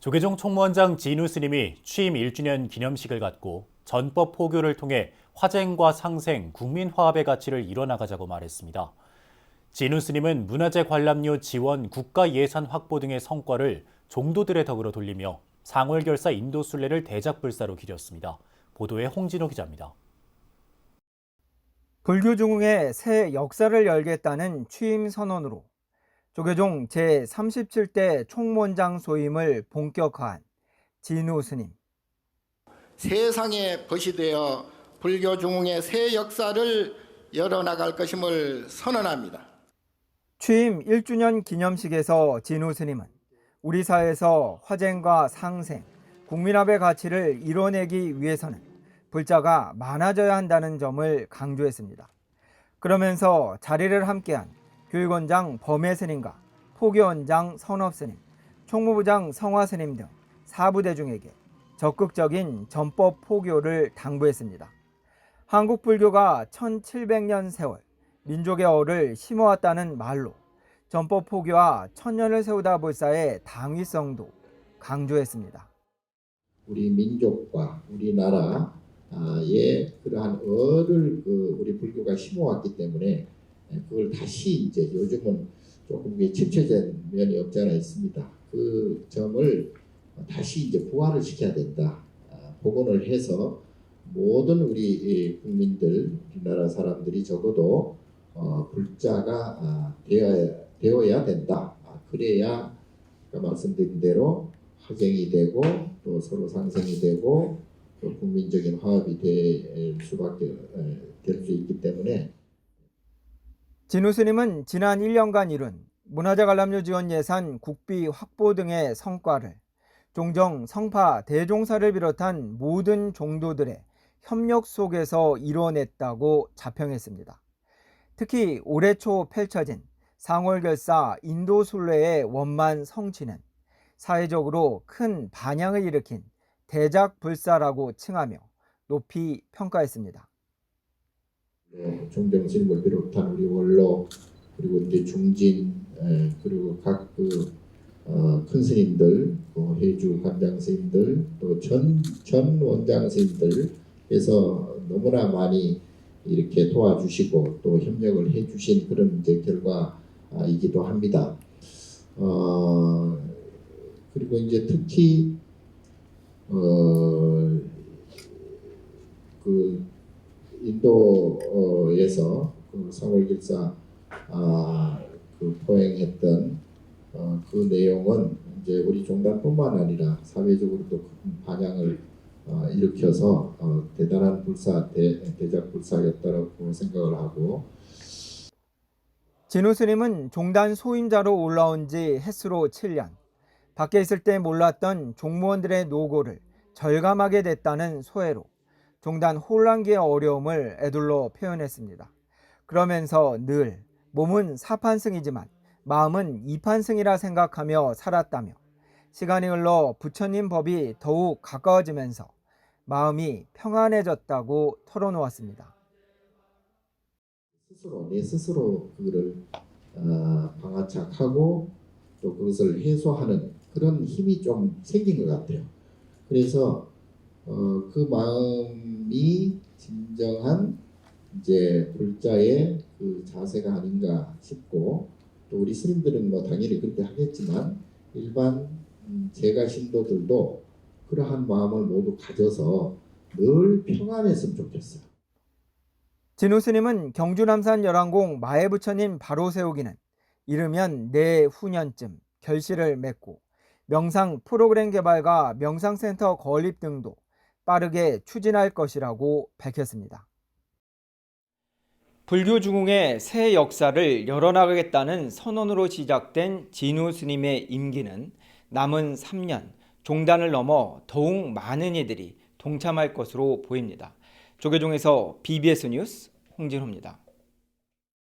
조계종 총무원장 진우 스님이 취임 1주년 기념식을 갖고 전법 포교를 통해 화쟁과 상생, 국민 화합의 가치를 이뤄나가자고 말했습니다. 진우 스님은 문화재 관람료 지원, 국가 예산 확보 등의 성과를 종도들의 덕으로 돌리며 상월결사 인도 순례를 대작불사로 기렸습니다. 보도에 홍진호 기자입니다. 불교 중흥의 새 역사를 열겠다는 취임 선언으로 조계종 제37대 총무원장 소임을 본격화한 진우 스님. 세상에 벗이 되어 불교 중흥의 새 역사를 열어나갈 것임을 선언합니다. 취임 1주년 기념식에서 진우 스님은 우리 사회에서 화쟁과 상생, 국민합의 가치를 이뤄내기 위해서는 불자가 많아져야 한다는 점을 강조했습니다. 그러면서 자리를 함께한 교육원장 범해 스님과 포교원장 선업 스님, 총무부장 성화 스님 등 사부대중에게 적극적인 전법 포교를 당부했습니다. 한국 불교가 1700년 세월 민족의 어를 심어왔다는 말로 전법 포교와 천년을 세우다 불사의 당위성도 강조했습니다. 우리 민족과 우리나라의 그러한 어를 그 우리 불교가 심어왔기 때문에 그걸 다시 이제 요즘은 조금 이게 침체된 면이 없지 않아 있습니다. 그 점을 다시 이제 부활을 시켜야 된다. 아, 복원을 해서 모든 우리 국민들, 우리나라 사람들이 적어도 어, 불자가 아, 되어야, 되어야 된다. 아, 그래야 아까 말씀드린 대로 화쟁이 되고 또 서로 상생이 되고 또 국민적인 화합이 될 수밖에 될 수 있기 때문에 진우 스님은 지난 1년간 이룬 문화재 관람료 지원 예산 국비 확보 등의 성과를 종정, 성파, 대종사를 비롯한 모든 종도들의 협력 속에서 이뤄냈다고 자평했습니다. 특히 올해 초 펼쳐진 상월결사 인도 순례의 원만 성취는 사회적으로 큰 반향을 일으킨 대작불사라고 칭하며 높이 평가했습니다. 네, 종정스님을 비롯한 우리 원로 그리고 이제 중진 에, 그리고 각그 어, 큰 스님들, 또 해주 관장 스님들, 또 전 전 원장 스님들께서 너무나 많이 이렇게 도와주시고 또 협력을 해주신 그런 이제 결과이기도 합니다. 어, 그리고 이제 특히 어, 그 인도에서 그 상월길사 아, 그 포행했던 어, 그 내용은 이제 우리 종단뿐만 아니라 사회적으로도 큰 반향을 어, 일으켜서 어, 대단한 불사 대, 대작 불사였다고 생각을 하고 진우 스님은 종단 소임자로 올라온 지 햇수로 7년. 밖에 있을 때 몰랐던 종무원들의 노고를 절감하게 됐다는 소회로 종단 혼란기의 어려움을 애둘러 표현했습니다. 그러면서 늘 몸은 사판승이지만 마음은 이판승이라 생각하며 살았다며 시간이 흘러 부처님 법이 더욱 가까워지면서 마음이 평안해졌다고 털어놓았습니다. 스스로 내 스스로 그거를 어, 방아착하고 또 그것을 해소하는 그런 힘이 좀 생긴 것 같아요. 그래서 어, 그 마음이 진정한 이제 불자의 그 자세가 아닌가 싶고 또 우리 스님들은 뭐 당연히 그렇게 하겠지만 일반 음, 제가 신도들도 그러한 마음을 모두 가져서 늘 평안했으면 좋겠어요. 진우 스님은 경주 남산 열왕공 마해 부처님 바로 세우기는 이르면 내후년쯤 결실을 맺고 명상 프로그램 개발과 명상센터 건립 등도 빠르게 추진할 것이라고 밝혔습니다. 불교 중흥의 새 역사를 열어나가겠다는 선언으로 시작된 진우 스님의 임기는 남은 3년 종단을 넘어 더욱 많은 이들이 동참할 것으로 보입니다. 조계종에서 BBS 뉴스 홍진호입니다.